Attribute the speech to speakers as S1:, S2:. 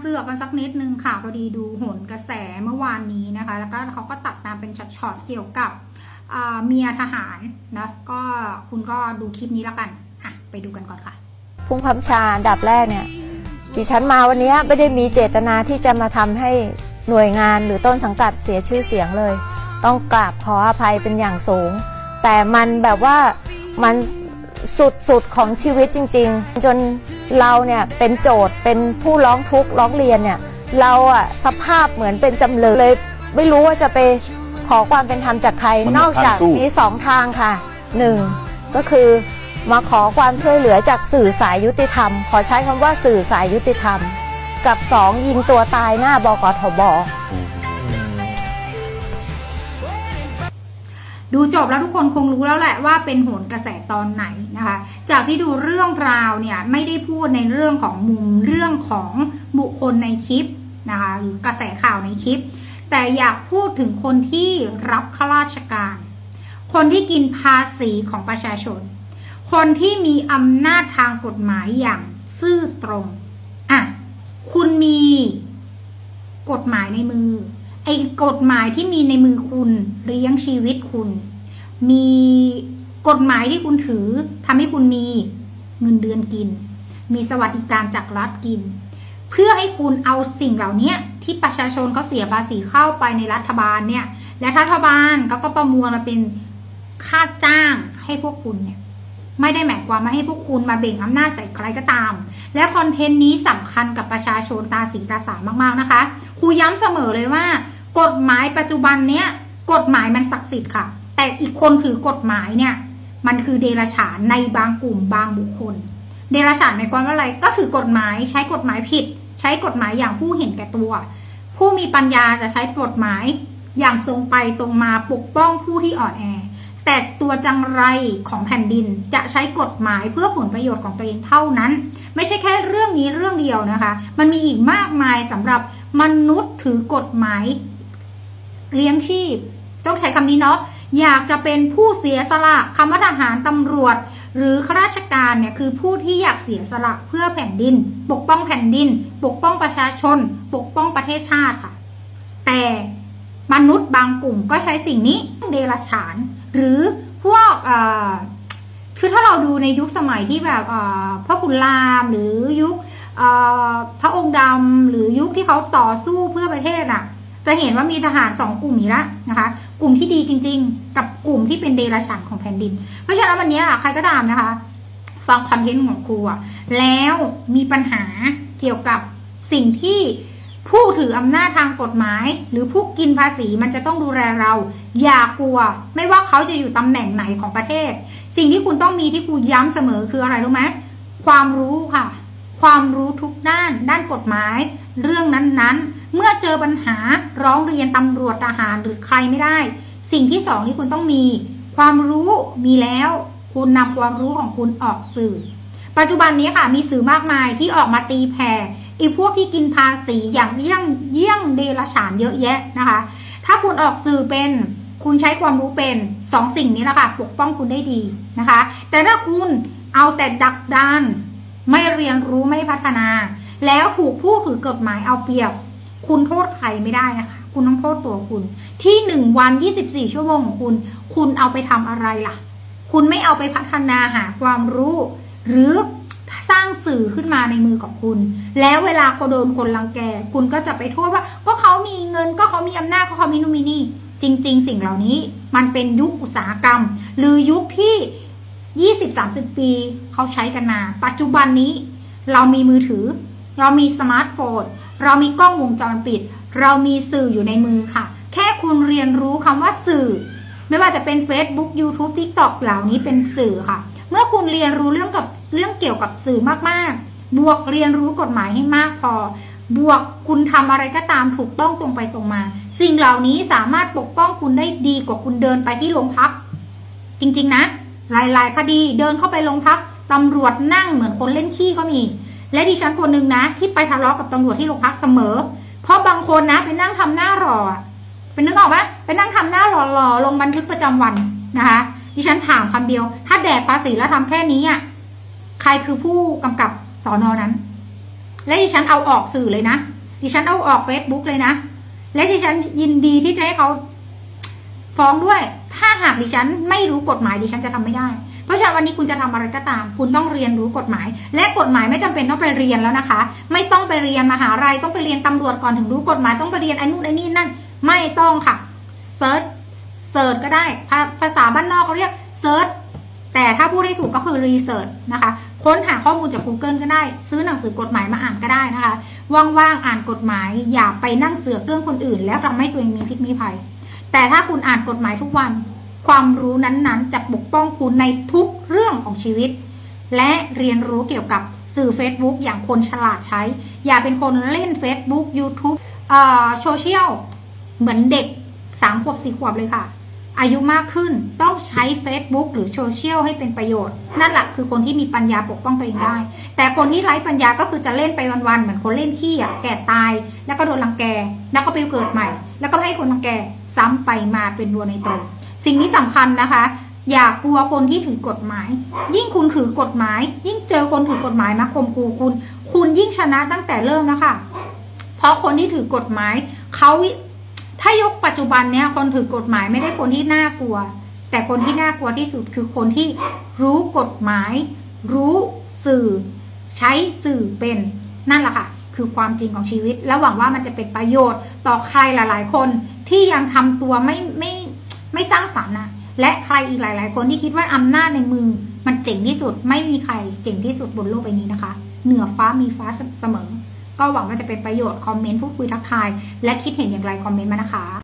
S1: เสือกกันสักนิดนึงค่ะพอดีดูโหนกระแสเมื่อวานนี้นะคะ แล้วก็เขาก็ตัดตาเป็นช็อตๆเกี่ยวกับเมียทหารนะก็คุณก็ดูคลิปนี้แล้วกันอะไปดูกันก่อนค่ะ
S2: พุ่งคำชาดับแรกเนี่ยดิฉันมาวันนี้ไม่ได้มีเจตนาที่จะมาทำให้หน่วยงานหรือต้นสังกัดเสียชื่อเสียงเลย ต้องกราบขออภัยเป็นอย่างสูง แต่มันแบบว่ามัน สุดๆของชีวิตจริง ๆ จนเราเนี่ยเป็นโจทย์เป็นผู้ร้องทุกข์ร้องเรียนเนี่ยเราอะสภาพเหมือนเป็นจำเลยเลย ไม่รู้ว่าจะไปขอความเป็นธรรมจากใคร
S3: มันหมด
S2: นอกจาก
S3: ทางสู้
S2: มีสองทางค่ะหนึ่งก็คือมาขอความช่วยเหลือจากสื่อสายยุติธรรม ขอใช้คำว่าสื่อสายยุติธรรม กับสองยิงตัวตายหน้าบกทบ
S1: ดูจบแล้วทุกคนคงรู้แล้วแหละว่าเป็นโหนกระแสตอนไหนนะคะ จากที่ดูเรื่องราวเนี่ยไม่ได้พูดในเรื่องของมุมเรื่องของบุคคลในคลิปนะคะหรือกระแสข่าวในคลิป แต่อยากพูดถึงคนที่รับข้าราชการ คนที่กินภาษีของประชาชน คนที่มีอำนาจทางกฎหมายอย่างซื่อตรงอะคุณมีกฎหมายในมือ ไอ้กฎหมายที่มีในมือคุณเลี้ยงชีวิตคุณ มีกฎหมายที่คุณถือทำให้คุณมีเงินเดือนกิน มีสวัสดิการจากรัฐกิน เพื่อให้คุณเอาสิ่งเหล่านี้ที่ประชาชนเขาเสียภาษีเข้าไปในรัฐบาลเนี่ย และรัฐบาลก็ก็ประมวลมาเป็นค่าจ้างให้พวกคุณเนี่ย ไม่ได้หมายความมาให้พวกคุณมาเบ่งอำนาจใส่ใครก็ตาม และคอนเทนต์นี้สำคัญกับประชาชนตาสีตาสามากๆนะคะ ครูย้ำเสมอเลยว่า กฎหมายปัจจุบันเนี้ยกฎหมายมันศักดิ์สิทธิ์ค่ะ แต่อีกคนถือกฎหมายเนี่ย มันคือเดรัจฉานในบางกลุ่มบางบุคคล เดรัจฉานหมายความว่าอะไรก็ถือกฎหมายใช้กฎหมายผิด ใช้กฎหมายอย่างผู้เห็นแก่ตัว ผู้มีปัญญาจะใช้กฎหมายอย่างตรงไปตรงมาปกป้องผู้ที่อ่อนแอ แต่ตัวจังไรของแผ่นดินจะใช้กฎหมายเพื่อผลประโยชน์ของตัวเองเท่านั้น ไม่ใช่แค่เรื่องนี้เรื่องเดียวนะคะ มันมีอีกมากมายสำหรับมนุษย์ถือกฎหมายเลี้ยงชีพ ต้องใช้คำนี้เนาะอยากจะเป็นผู้เสียสละคำว่าทหารตำรวจ หรือข้าราชการเนี่ยคือผู้ที่อยากเสียสละเพื่อแผ่นดิน ปกป้องแผ่นดิน ปกป้องประชาชน ปกป้องประเทศชาติค่ะ แต่มนุษย์บางกลุ่มก็ใช้สิ่งนี้เดรัจฉาน หรือพวกคือถ้าเราดูในยุคสมัยที่แบบพระขุนรามหรือยุคพระองค์ดำหรือยุคที่เขาต่อสู้เพื่อประเทศอะ จะเห็นว่ามีทหารสองกลุ่มนี้ละนะคะ กลุ่มที่ดีจริง ๆ กับกลุ่มที่เป็นเดรัจฉานของแผ่นดิน เพราะฉะนั้นวันนี้อะใครก็ตามนะคะ ฟังคอนเทนต์ของครูอะแล้วมีปัญหาเกี่ยวกับสิ่งที่ ผู้ถืออำนาจทางกฎหมาย หรือผู้กินภาษีมันจะต้องดูแลเรา อย่ากลัว ไม่ว่าเขาจะอยู่ตำแหน่งไหนของประเทศ สิ่งที่คุณต้องมีที่ครูย้ำเสมอคืออะไรรู้ไหมความรู้ค่ะ ความรู้ทุกด้าน ด้านกฎหมาย เรื่องนั้นๆ เมื่อเจอปัญหาร้องเรียนตำรวจทหารหรือใครไม่ได้ สิ่งที่สองที่คุณต้องมี ความรู้มีแล้ว คุณนำความรู้ของคุณออกสื่อ ปัจจุบันนี้ค่ะมีสื่อมากมายที่ออกมาตีแผ่ไอีพวกที่กินภาษีอย่างเยี่ยงเยี่ยงเดรฉานเยอะแยะนะคะ ถ้าคุณออกสื่อเป็นคุณใช้ความรู้เป็นสองสิ่งนี้แหละค่ะปกป้องคุณได้ดีนะคะ แต่ถ้าคุณเอาแต่ดักดานไม่เรียนรู้ไม่พัฒนา แล้วถูกผู้ถือกฎหมายเอาเปรียบ คุณโทษใครไม่ได้นะคะ คุณต้องโทษตัวคุณ ที่หนึ่งวัน24ชั่วโมงของคุณ คุณเอาไปทำอะไรล่ะ คุณไม่เอาไปพัฒนาหาความรู้ หรือสร้างสื่อขึ้นมาในมือของคุณ แล้วเวลาเขาโดนคนรังแก คุณก็จะไปโทษว่า ก็เขามีเงินก็เขามีอำนาจก็เขามีนู่นมีนี่ จริง ๆ สิ่งเหล่านี้มันเป็นยุคอุตสาหกรรม หรือยุคที่ 20-30 ปีเขาใช้กันมา ปัจจุบันนี้ เรามีมือถือ เรามีสมาร์ทโฟน เรามีกล้องวงจรปิด เรามีสื่ออยู่ในมือค่ะ แค่คุณเรียนรู้คำว่าสื่อ ไม่ว่าจะเป็น Facebook YouTube TikTok เหล่านี้เป็นสื่อค่ะ เมื่อคุณเรียนรู้เรื่องกับ เรื่องเกี่ยวกับสื่อมากๆ บวกเรียนรู้กฎหมายให้มากพอ บวกคุณทำอะไรก็ตามถูกต้องตรงไปตรงมา สิ่งเหล่านี้สามารถปกป้องคุณได้ดีกว่าคุณเดินไปที่โรงพัก จริงๆนะ หลายๆ คดีเดินเข้าไปโรงพักตำรวจนั่งเหมือนคนเล่นขี้ก็มี และดิฉันคนหนึ่งนะ ที่ไปทะเลาะกับตำรวจที่โรงพักเสมอ เพราะบางคนนะไปนั่งทำหน้ารออเป็นนึกออกไหมไปนั่งทำหน้ารอรอลงบันทึกประจำวันนะคะดิฉันถามคำเดียว ถ้าแดกภาษีแล้วทำแค่นี้อะ ใครคือผู้กำกับสอนอนั้น และดิฉันเอาออกสื่อเลยนะดิฉันเอาออก Facebook เลยนะ และดิฉันยินดีที่จะให้เขาฟ้องด้วย ถ้าหากดิฉันไม่รู้กฎหมายดิฉันจะทำไม่ได้ เพราะฉะนั้นวันนี้คุณจะทำอะไรก็ตาม คุณต้องเรียนรู้กฎหมาย และกฎหมายไม่จำเป็นต้องไปเรียนแล้วนะคะ ไม่ต้องไปเรียนมหาลัยต้องไปเรียนตำรวจก่อนถึงรู้กฎหมายต้องไปเรียนไอ้นู่นไอ้นี่นั่น ไม่ต้องค่ะเซิร์ชเซิร์ชก็ได้ ภาษาบ้านนอกเขาเรียกเซิร์ช แต่ถ้าพูดให้ถูกก็คือรีเสิร์ชนะคะ ค้นหาข้อมูลจาก Google ก็ได้ ซื้อหนังสือกฎหมายมาอ่านก็ได้นะคะ ว่างๆอ่านกฎหมาย อย่าไปนั่งเสือกเรื่องคนอื่น แล้วทำให้ตัวเองมีพิษมีภัย แต่ถ้าคุณอ่านกฎหมายทุกวัน ความรู้นั้นๆ จะปกป้องคุณในทุกเรื่องของชีวิต และเรียนรู้เกี่ยวกับสื่อ Facebook อย่างคนฉลาดใช้ อย่าเป็นคนเล่น Facebook YouTube เอ่อโซเชียลเหมือนเด็กสามขวบสี่ขวบเลยค่ะ อายุมากขึ้นต้องใช้ Facebook หรือโซเชียลให้เป็นประโยชน์ นั่นแหละคือคนที่มีปัญญาปกป้องตัวเองได้ แต่คนที่ไร้ปัญญาก็คือจะเล่นไปวันๆเหมือนคนเล่นขี้อะแก่ตาย แล้วก็โดนรังแก แล้วก็ไปเกิดใหม่ แล้วก็ให้คนรังแกซ้ำไปมาเป็นวัวในตนสิ่งนี้สำคัญนะคะ อย่ากลัวคนที่ถือกฎหมาย ยิ่งคุณถือกฎหมาย ยิ่งเจอคนถือกฎหมายมาข่มขู่คุณ คุณยิ่งชนะตั้งแต่เริ่มนะคะเพราะคนที่ถือกฎหมายเขา ถ้ายกปัจจุบันเนี้ยคนถือกฎหมายไม่ได้คนที่น่ากลัว แต่คนที่น่ากลัวที่สุดคือคนที่รู้กฎหมาย รู้สื่อ ใช้สื่อเป็นนั่นแหละค่ะคือความจริงของชีวิต และหวังว่ามันจะเป็นประโยชน์ต่อใครหลาย ๆ คนที่ยังทำตัวไม่ไม่ไม่สร้างสรรค์นะและใครอีกหลาย ๆ คนที่คิดว่าอำนาจในมือ มันเจ๋งที่สุดไม่มีใครเจ๋งที่สุดบนโลกใบนี้นะคะ เหนือฟ้ามีฟ้าเสมอ ก็หวังว่าจะเป็นประโยชน์คอมเมนต์พูดคุยทักทาย และคิดเห็นอย่างไรคอมเมนต์มานะคะ